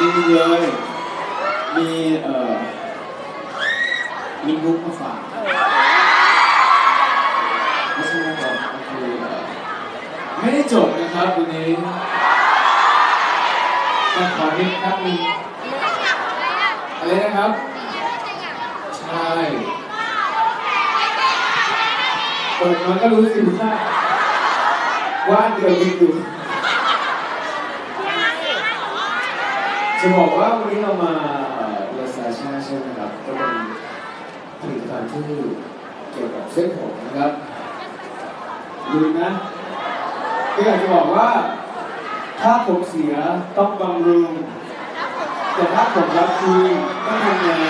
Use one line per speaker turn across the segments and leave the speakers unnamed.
มีเลย มีเอ่อมีมุกมาฝากไม่ใช่มุกหรอกก็คือเอ่อไม่ได้จบนะครับวันนี้มาขอนิดครับมีอะไรนะครับ ใช่เปิดมาก็รู้สิว่าว่าเดือนนี้อยู่ จะบอกว่าวันนี้เรามาเลซาชาใช่ไหมครับก็เป็นผลิตภัณฑ์ที่เกี่ยวกับเส้นผมนะครับดูนะก็อยากจะบอกว่า ถ้าผมเสียต้องบำรุงแต่ถ้าผมรับคืนต้องทำยังไง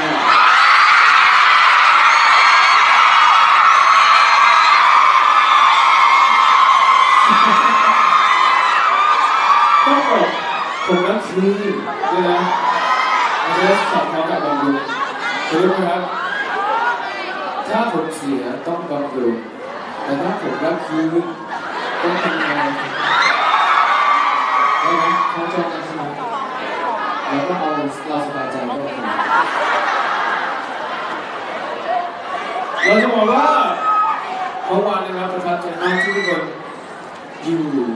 นด้วยนะมันจะได้สอดคล้องกับบำรุงรู้ไหมครับ ถ้าผมเสียต้องบำรุงแต่ถ้าผมรับคืนต้องทำงไงได้ไหมเข้าจกันใช่ไหมแล้วก็เอาเราสบายใจก็พอเราจะบอกว่าเมื่อวานนะครับประทับใจมากที่ทุกคนอยู่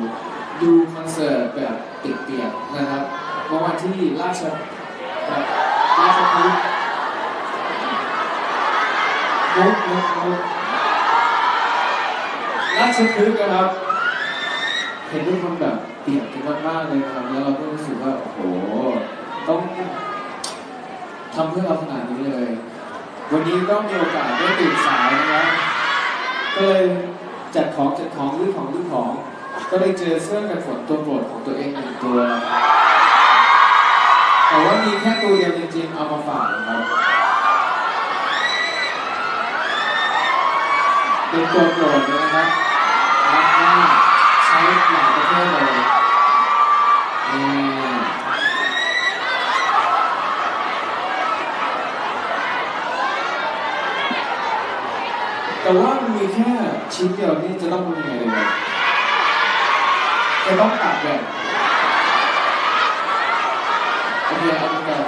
ดูคอนเสิร์ตแบบติดเตียงนะครับ เมื่อวันที่ราชราชพฤกษ์มุกมุกมุกราชพฤกษ์นะครับ เห็นทุกคนแบบเปียกกันมากๆเลยครับแล้วเราก็รู้สึกว่าโอ้โหต้องทำเพื่อเราขนาดนี้เลย วันนี้ก็มีโอกาสได้ตื่นสายนะครับก็เลยจัดของจัดของรื้อของรื้อของ ก็ได้เจอเสื้อกันฝนตัวโปรดของตัวเองหนึ่งตัว แต่ว่ามีแค่ตัวเดียวจริงๆ เอามาฝากครับเป็นตัวโปรดเลยนะครับรักมากใช้หลายประเทศเลยแต่ว่ามันมีแค่ชิ้นเดียวนี่จะต้องทำยังไงเลยจะต้องตัดแบบโอ เคเอาไปก่อน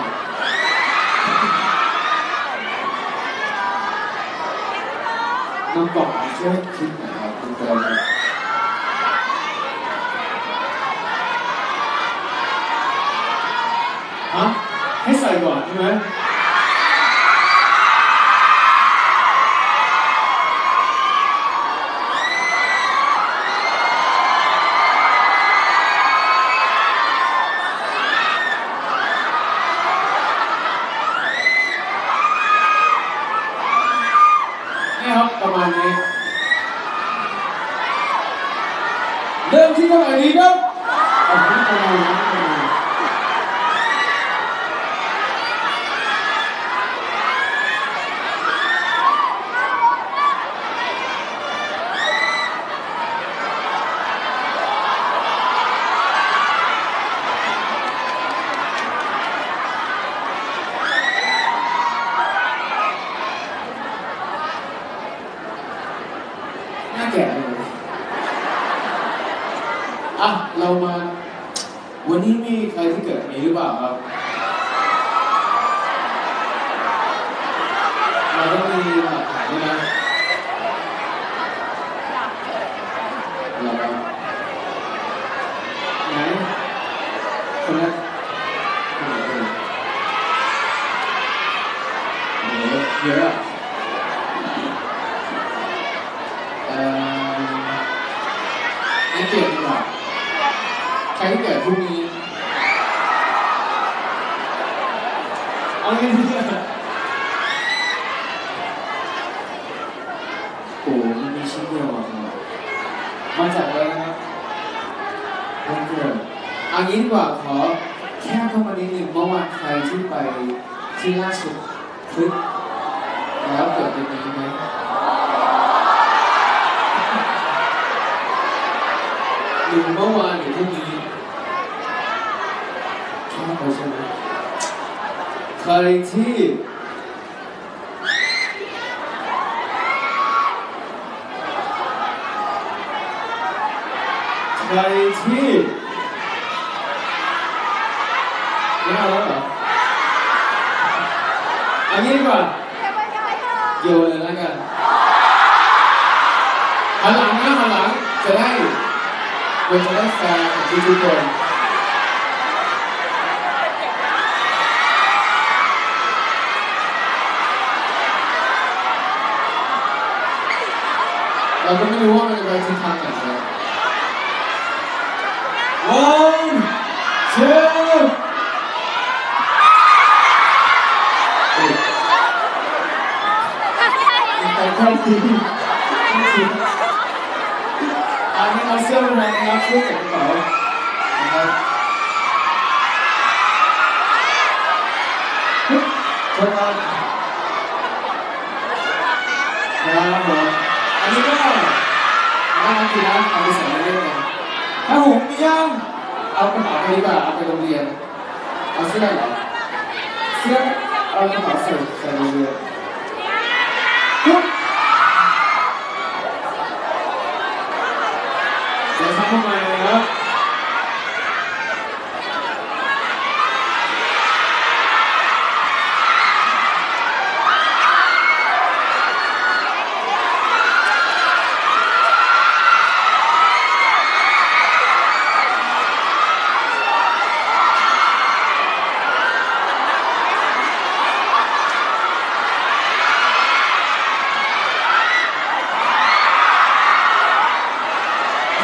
น้องบอกช่วยคิดหน่อยครับคุณเตยฮะให้ใส่ก่อนใช่ไหม นะครับประมาณนี้ เริ่มที่เท่าไหร่ดีครับเอาที่ประมาณนี้ประมาณนี้น่า แก่เลยอะเรามา วันนี้มีใครที่เกิดวันนี้หรือเปล่าครับ เราต้องมีหลักฐานด้วยนะเราไหนคนนั้นคนไหนคนไหนโอ้โหเยอะอะเอ่อให้ เกตดีกว่าใครที่เกิดพรุ่งนี้ เอาเงี้ดีกว่าโอ้มันมีชิ้นเดียวอะมาจากอะไรนะครับวันเกิดเอางี้ดีกว่าขอแค่เข้ามานิดนึงเมื่อวานใครที่ไปที่ล่าสุดคลิปแล้วเกิดเป็นอย่างนี้ไห มหรือเมื่อวานหรือพรุ่งนี้แค่ไปใช่ไหมใครที่ใครที่ไม่เอาแล้วเหรออันนี้ดีกว่าโยนเลยแล้วกันหันหลังนะหันหลังจะได้ มันจะได้แฟร์กับทุกๆคนเราก็ไม่รู้ว่ามันจะไปทิศทางไหนนะ One, two. แต่แค่ทีอันนี้เอาเสื้อมานะครับเสื้อเก็บกระเป๋านะครับโทษครับครับผมอันนี้ก็น่ารักดีนะเอาไปใส่เล่นกันถ้าผมมียังเอากระเป๋าไปดีกว่าเอาไปโรงเรียนเอาเสื้อเหรอเสื้อเอากระเป๋าใส่ใส่โรงเรียน เดี๋ยวทำทำไมนะครับ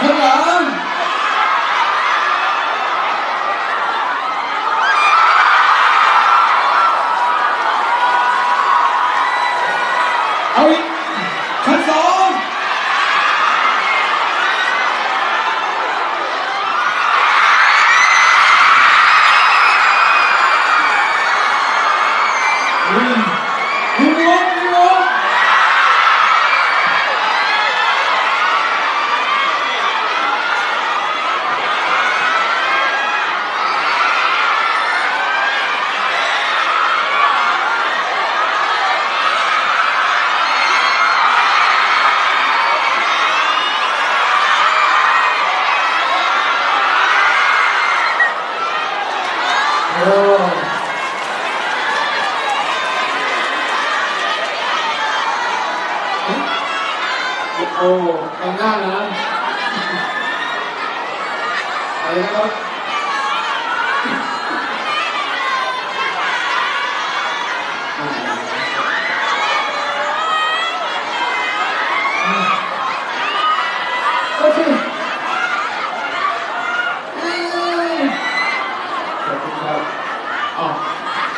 ข้างหลัง เอาอีกชั้นสองอืมมีมุกมีมุก โอ้โอ้ทำได้นะไปนะครับ Oh.